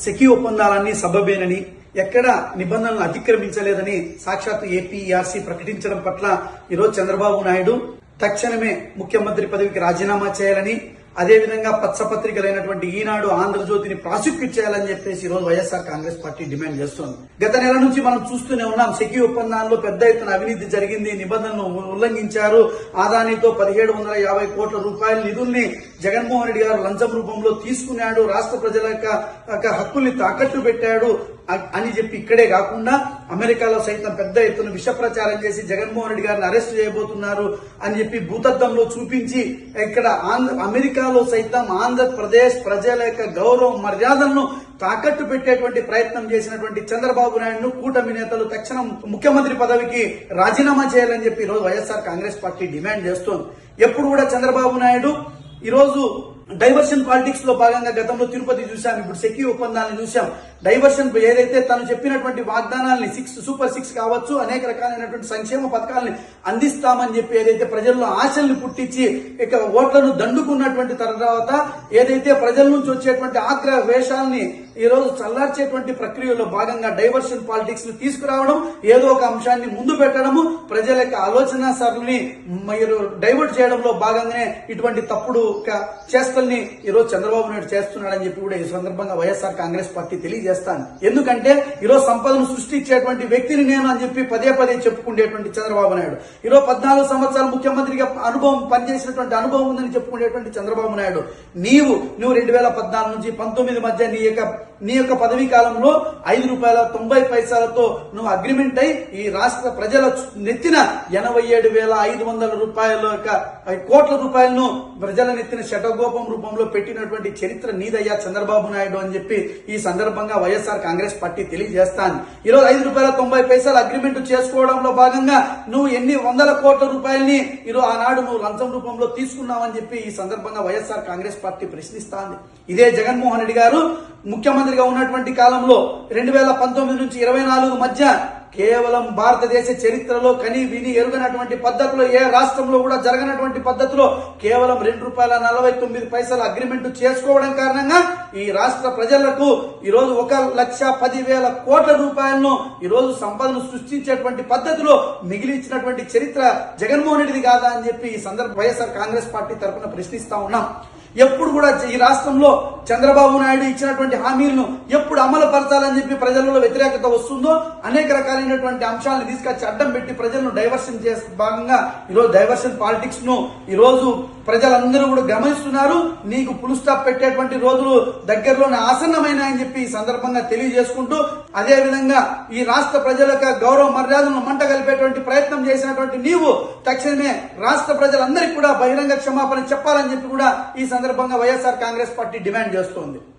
SECI ఒప్పందాలన్నీ సబబేనని ఎక్కడ నిబంధనలు అతిక్రమించలేదని సాక్షాత్తు ఏపీఆర్సీ ప్రకటించడం పట్ల ఈరోజు చంద్రబాబు నాయుడు తక్షణమే ముఖ్యమంత్రి పదవికి రాజీనామా చేయాలని అదేవిధంగా పచ్చపత్రికలైనటువంటి ఈనాడు ఆంధ్రజ్యోతిని ప్రాసిక్యూట్ చేయాలని చెప్పేసి ఈరోజు రోజు వైఎస్ఆర్ కాంగ్రెస్ పార్టీ డిమాండ్ చేస్తోంది. గత నెల నుంచి మనం చూస్తూనే ఉన్నాం సెక్యూ ఒప్పందాల్లో పెద్ద ఎత్తున అవినీతి జరిగింది నిబంధనలు ఉల్లంఘించారు ఆదానితో పదిహేడు వందల యాభై కోట్ల రూపాయల నిధుల్ని జగన్మోహన్ రెడ్డి గారు లంచం రూపంలో తీసుకున్నాడు రాష్ట్ర ప్రజల యొక్క హక్కుల్ని తాకట్టు పెట్టాడు అని చెప్పి ఇక్కడే కాకుండా అమెరికాలో సైతం పెద్ద ఎత్తున విష ప్రచారం చేసి జగన్మోహన్ రెడ్డి గారిని అరెస్ట్ చేయబోతున్నారు అని చెప్పి భూతత్వంలో చూపించి ఇక్కడ ఆంధ్ర అమెరికాలో సైతం ఆంధ్రప్రదేశ్ ప్రజల యొక్క గౌరవ మర్యాదలను తాకట్టు పెట్టేటువంటి ప్రయత్నం చేసినటువంటి చంద్రబాబు నాయుడును కూటమి నేతలు తక్షణం ముఖ్యమంత్రి పదవికి రాజీనామా చేయాలని చెప్పి ఈరోజు వైఎస్ఆర్ కాంగ్రెస్ పార్టీ డిమాండ్ చేస్తోంది. ఎప్పుడు కూడా చంద్రబాబు నాయుడు ఈరోజు డైవర్షన్ పాలిటిక్స్లో భాగంగా గతంలో తిరుపతి చూసాం ఇప్పుడు సెక్యూ ఒప్పందాన్ని చూసాం డైవర్షన్ ఏదైతే తను చెప్పినటువంటి వాగ్దానాల్ని సిక్స్ సూపర్ సిక్స్ కావచ్చు అనేక రకాలైనటువంటి సంక్షేమ పథకాలని అందిస్తామని చెప్పి ఏదైతే ప్రజల్లో ఆశల్ని పుట్టించి ఇక ఓట్లను దండుకున్నటువంటి తర్వాత ఏదైతే ప్రజల నుంచి వచ్చేటువంటి ఆగ్రహ వేషాలని ఈ రోజు చల్లార్చేటువంటి ప్రక్రియలో భాగంగా డైవర్షన్ పాలిటిక్స్ని తీసుకురావడం ఏదో ఒక అంశాన్ని ముందు పెట్టడము ప్రజల యొక్క ఆలోచన సరళిని మీరు డైవర్ట్ చేయడంలో భాగంగానే ఇటువంటి తప్పుడు చేష్టల్ని ఈ రోజు చంద్రబాబు నాయుడు చేస్తున్నాడని చెప్పి కూడా ఈ సందర్భంగా వైఎస్ఆర్ కాంగ్రెస్ పార్టీ చేస్తాను. ఎందుకంటే ఈరోజు సంపదను సృష్టించేటువంటి వ్యక్తిని నేను అని చెప్పి పదే పదే చెప్పుకునేటువంటి చంద్రబాబు నాయుడు. ఈరోజు పద్నాలుగు సంవత్సరాలు ముఖ్యమంత్రిగా అనుభవం పనిచేసినటువంటి అనుభవం ఉందని చెప్పుకునేటువంటి చంద్రబాబు నాయుడు. నీవు నువ్వు రెండు వేల పద్నాలుగు నుంచి పంతొమ్మిది మధ్య నీ యొక్క నీ యొక్క పదవీ కాలంలో ఐదు రూపాయల తొంభై పైసలతో నువ్వు అగ్రిమెంట్ అయి ఈ రాష్ట్ర ప్రజల నెత్తిన ఎనభై ఏడు వేల ఐదు వందల రూపాయల యొక్క కోట్ల రూపాయలను ప్రజల నెత్తిన శటగోపం రూపంలో పెట్టినటువంటి చరిత్ర నీదయ్యా చంద్రబాబు నాయుడు అని చెప్పి ఈ సందర్భంగా వైఎస్ఆర్ కాంగ్రెస్ పార్టీ తెలియజేస్తాను. ఈరోజు ఐదు రూపాయల తొంభై పైసలు అగ్రిమెంట్ చేసుకోవడంలో భాగంగా నువ్వు ఎన్ని వందల కోట్ల రూపాయల్ని ఈరోజు ఆనాడు నువ్వు లంచం రూపంలో తీసుకున్నావని చెప్పి ఈ సందర్భంగా వైఎస్ఆర్ కాంగ్రెస్ పార్టీ ప్రశ్నిస్తాంది. ఇదే జగన్మోహన్ రెడ్డి గారు ముఖ్యమంత్రిగా ఉన్నటువంటి కాలంలో రెండు వేల పంతొమ్మిది నుంచి ఇరవై నాలుగు మధ్య కేవలం భారతదేశ చరిత్రలో కని విని ఎరుగనటువంటి పద్ధతిలో ఏ రాష్ట్రంలో కూడా జరగనటువంటి పద్ధతిలో కేవలం రెండు రూపాయల నలభై తొమ్మిది పైసల అగ్రిమెంట్ చేసుకోవడం కారణంగా ఈ రాష్ట్ర ప్రజలకు ఈరోజు ఒక లక్ష పదివేల కోట్ల రూపాయలను ఈరోజు సంపదను సృష్టించేటువంటి పద్ధతిలో మిగిలించినటువంటి చరిత్ర జగన్మోహన్ రెడ్డిది కాదా అని చెప్పి ఈ సందర్భ వైఎస్ఆర్ కాంగ్రెస్ పార్టీ తరఫున ప్రశ్నిస్తా ఉన్నాం. ఎప్పుడు కూడా ఈ రాష్ట్రంలో చంద్రబాబు నాయుడు ఇచ్చినటువంటి హామీలను ఎప్పుడు అమలు పరచాలని చెప్పి ప్రజలలో వ్యతిరేకత వస్తుందో అనేక రకాల అనేటువంటి అంశాలను తీసుకొచ్చి అడ్డం పెట్టి ప్రజలను డైవర్షన్ చేసే భాగంగా ఈరోజు డైవర్షన్ పాలిటిక్స్ను ఈరోజు ప్రజలందరూ కూడా గమనిస్తున్నారు. నీకు పులు స్టాప్ పెట్టేటువంటి రోజులు దగ్గరలోనే ఆసన్నమైన అని చెప్పి ఈ సందర్భంగా తెలియజేసుకుంటూ అదే విధంగా ఈ రాష్ట్ర ప్రజల యొక్క గౌరవ మర్యాదలను మంట కలిపేటువంటి ప్రయత్నం చేసినటువంటి నీవు తక్షణమే రాష్ట్ర ప్రజలందరికీ కూడా బహిరంగ క్షమాపణ చెప్పాలని చెప్పి కూడా ఈ సందర్భంగా వైఎస్ఆర్ కాంగ్రెస్ పార్టీ డిమాండ్ చేస్తోంది.